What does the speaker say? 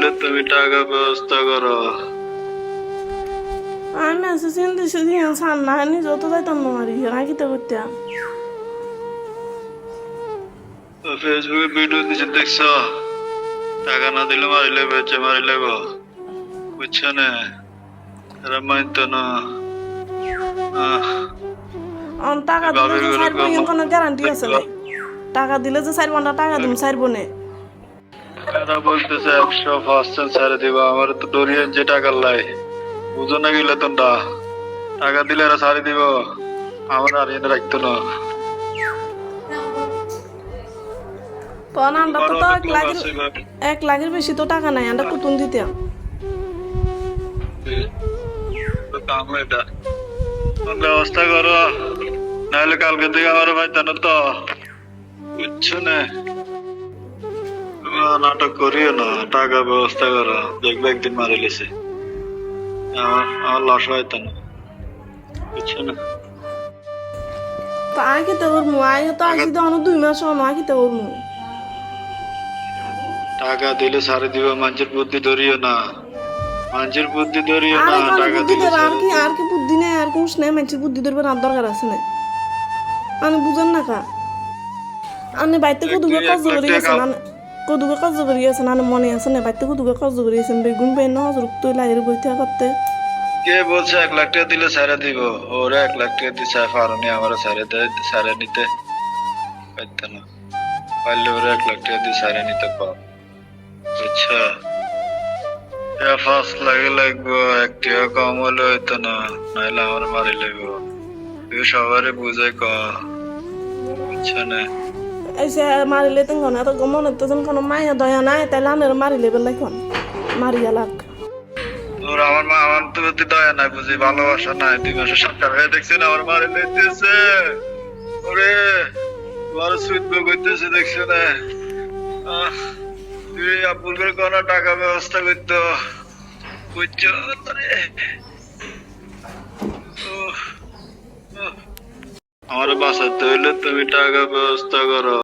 হইলে তুমি টাকা ব্যবস্থা করো। আমি মেসেজ দিছি দিয়ে সান না নি যত যাইতাম না মারি না কিতে করতে। ফেসবুকে ভিডিও দিছে দেখছ? টাকা না দিলে মারিলে বেচে মারিলে গো। বুঝছ না? এরা মানতো না। টাকা দিলে যে সাইড কোনো গ্যারান্টি আছে না টাকা দিলে যে সাইড টাকা দিম সাইড বনে। এরা বলতেছে একশো পার্সেন্ট ছেড়ে দিবা আমার তো ডরিয়ে যে টাকা লাই। বুঝো না গেলে তোমরা টাকা দিলে এরা ছাড়ি দিব আমার আর এনে রাখতো না। আমরা তো এক লাখের এক লাখের বেশি তো টাকা নাই আমরা কুতুন দিতাম। তো কাম এটা। তো ব্যবস্থা করো নাহলে কালকে থেকে আমার পাইতাম না তো বুঝছ না? নাটক করিও না টাকা ব্যবস্থা করো দেখবে একদিন মারি লিছে। আমার লস হইতো না বুঝছ না? তো তো তো দুই মাস টাকা দিলে সারে দিব মানুষের বুদ্ধি ধরিও না। মানুষের বুদ্ধি ধরিও না টাকা দিলে আর কি আর কি বুদ্ধি নেই আর কোষ নেই মানুষের বুদ্ধি ধরবে আর দরকার আছে না। আমি বুঝেন না কা? আমি বাইতে কদুকে কাজ করে গেছেন আমি কদুকে কাজ করে গেছেন আমি মনে আছে না, বাইতে কদুকে কাজ করে গেছেন বেগুন পেন না হজর তুই লাগের বইতে করতে কে বলছে এক লাখ টাকা দিলে সারে দিব? ওরা এক লাখ টাকা দিচ্ছে পারনি আমার সারে দেয় সারে নিতে। পারতো না। পারলে ওরা এক লাখ টাকা দিয়ে সারে নিতে পার। আচ্ছা। ফার্স্ট লাগে লাগবো, এক টাকা কম হলে হইতো না নাহলে আমার মারি লাগবো। তুই সবারই বুঝে ক বুঝছ না। এসে মারিলে তো না তো মনে তো যেন কোনো মায়া দয়া নাই তাইলে আনের মারিলে বেলা কোন মারিয়া লাগ তোর আমার মা আমার তো প্রতি দয়া নাই বুঝি ভালোবাসা নাই দুই মাসের সরকার হয়ে দেখছেন আমার মারে লইতেছে ওরে তোমার সুইট বুক হইতেছে দেখছ না তুই আব্বুল করে কোন টাকা ব্যবস্থা করতো বুঝছ আমার বাসাতে হইলে তুমি টাকা ব্যবস্থা করো